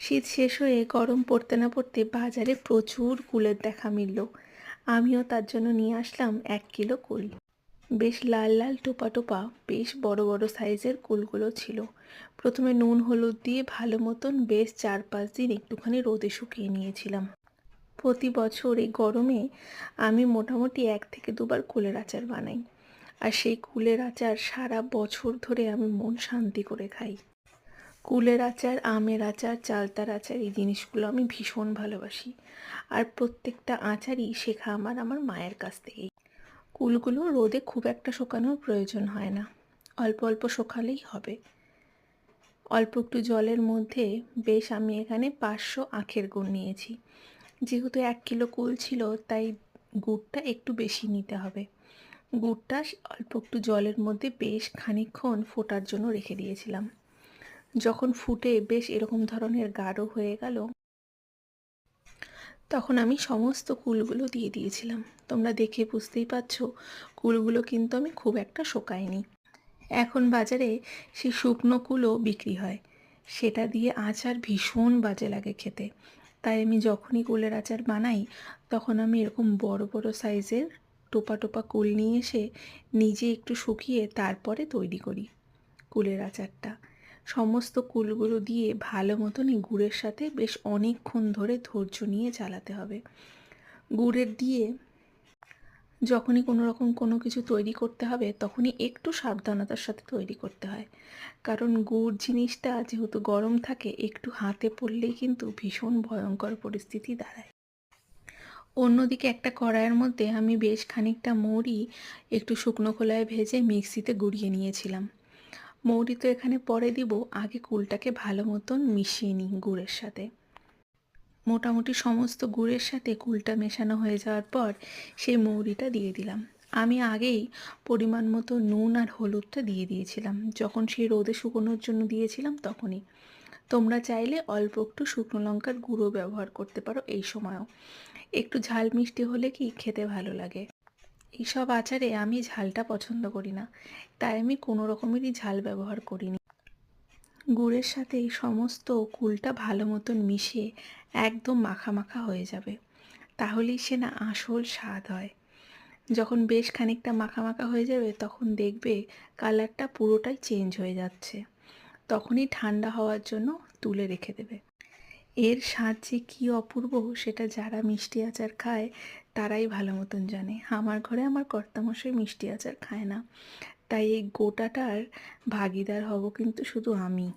শীত শেষ হয়ে গরম পড়তে না পড়তে বাজারে প্রচুর কুলের দেখা মিলল। আমিও তার জন্য নিয়ে আসলাম এক কিলো কুল। বেশ লাল লাল টোপা টোপা, বেশ বড় বড় সাইজের কুলগুলো ছিল। প্রথমে নুন, হলুদ দিয়ে ভালো মতন বেশ চার পাঁচ দিন একটুখানি রোদে শুকিয়ে নিয়েছিলাম। প্রতি বছর এই গরমে আমি মোটামুটি এক থেকে দুবার কুলের আচার বানাই। আর সেই কুলের আচার সারা বছর ধরে আমি মন শান্তি করে খাই। কুলের আচার, আমের আচার, চালতার আচার, এই জিনিসগুলো আমি ভীষণ ভালোবাসি। আর প্রত্যেকটা আচারই শেখা আমার আমার মায়ের কাছ থেকেই। কুলগুলো রোদে খুব একটা শুকানোর প্রয়োজন হয় না। অল্প অল্প শোকালেই হবে। অল্প একটু জলের মধ্যে বেশ আমি এখানে পাঁচশো আখের গুড় নিয়েছি। যেহেতু এক কিলো কুল ছিল, তাই গুড়টা একটু বেশি নিতে হবে। গুড়টা অল্প একটু জলের মধ্যে বেশ খানিকক্ষণ ফোটার জন্য রেখে দিয়েছিলাম। যখন ফুটে বেশ এরকম ধরনের গাঢ় হয়ে গেল, তখন আমি সমস্ত কুলগুলো দিয়ে দিয়েছিলাম। তোমরা দেখে বুঝতেই পারছ, কুলগুলো কিন্তু আমি খুব একটা শোকাইনি। এখন বাজারে সেই শুকনো কুলও বিক্রি হয়। সেটা দিয়ে আচার ভীষণ বাজে লাগে খেতে। তাই আমি যখনই কুলের আচার বানাই, তখন আমি এরকম বড় বড় সাইজের টোপা টোপা কুল নিয়ে এসে নিজে একটু শুকিয়ে তারপরে তৈরি করি কুলের আচারটা। সমস্ত কুলগুলো দিয়ে ভালো মতনই গুড়ের সাথে বেশ অনেকক্ষণ ধরে ধৈর্য নিয়ে চালাতে হবে। গুড়ের দিয়ে যখনই কোনো রকম কোনো কিছু তৈরি করতে হবে, তখনই একটু সাবধানতার সাথে তৈরি করতে হয়। কারণ গুড় জিনিসটা যেহেতু গরম থাকে, একটু হাতে পড়লেই কিন্তু ভীষণ ভয়ঙ্কর পরিস্থিতি দাঁড়ায়। অন্যদিকে একটা কড়াইয়ের মধ্যে আমি বেশ খানিকটা মৌরি একটু শুকনো খোলায় ভেজে মিক্সিতে গুঁড়িয়ে নিয়েছিলাম। মৌরি তো এখানে পরে দিব, আগে কুলটাকে ভালো মতন মিশিয়ে নিই গুড়ের সাথে। মোটামুটি সমস্ত গুড়ের সাথে কুলটা মেশানো হয়ে যাওয়ার পর সেই মৌরিটা দিয়ে দিলাম। আমি আগেই পরিমাণ মতো নুন আর হলুদটা দিয়ে দিয়েছিলাম। যখন সেই রোদে শুকোনোর জন্য দিয়েছিলাম তখনই। তোমরা চাইলে অল্প একটু শুকনো লঙ্কার গুঁড়ো ব্যবহার করতে পারো এই সময়ও। একটু ঝাল মিষ্টি হলে কি খেতে ভালো লাগে? এইসব আচারে আমি ঝালটা পছন্দ করি না। তাই আমি কোনো রকমেরই ঝাল ব্যবহার করিনি। গুড়ের সাথে এই সমস্ত কুলটা ভালো মতন মিশিয়ে একদম মাখা মাখা হয়ে যাবে। তাহলেই সে না আসল স্বাদ হয়। যখন বেশ খানিকটা মাখা মাখা হয়ে যাবে, তখন দেখবে কালারটা পুরোটাই চেঞ্জ হয়ে যাচ্ছে। তখনই ঠান্ডা হওয়ার জন্য তুলে রেখে দেবে। এর স্বাদ যে কী অপূর্ব? সেটা যারা মিষ্টি আচার খায়, তারাই ভালো মতন জানে। আমার ঘরে আমার কর্তামশাই মিষ্টি আচার খায় না। তাই এই গোটাটার ভাগিদার হব কিন্তু শুধু আমি।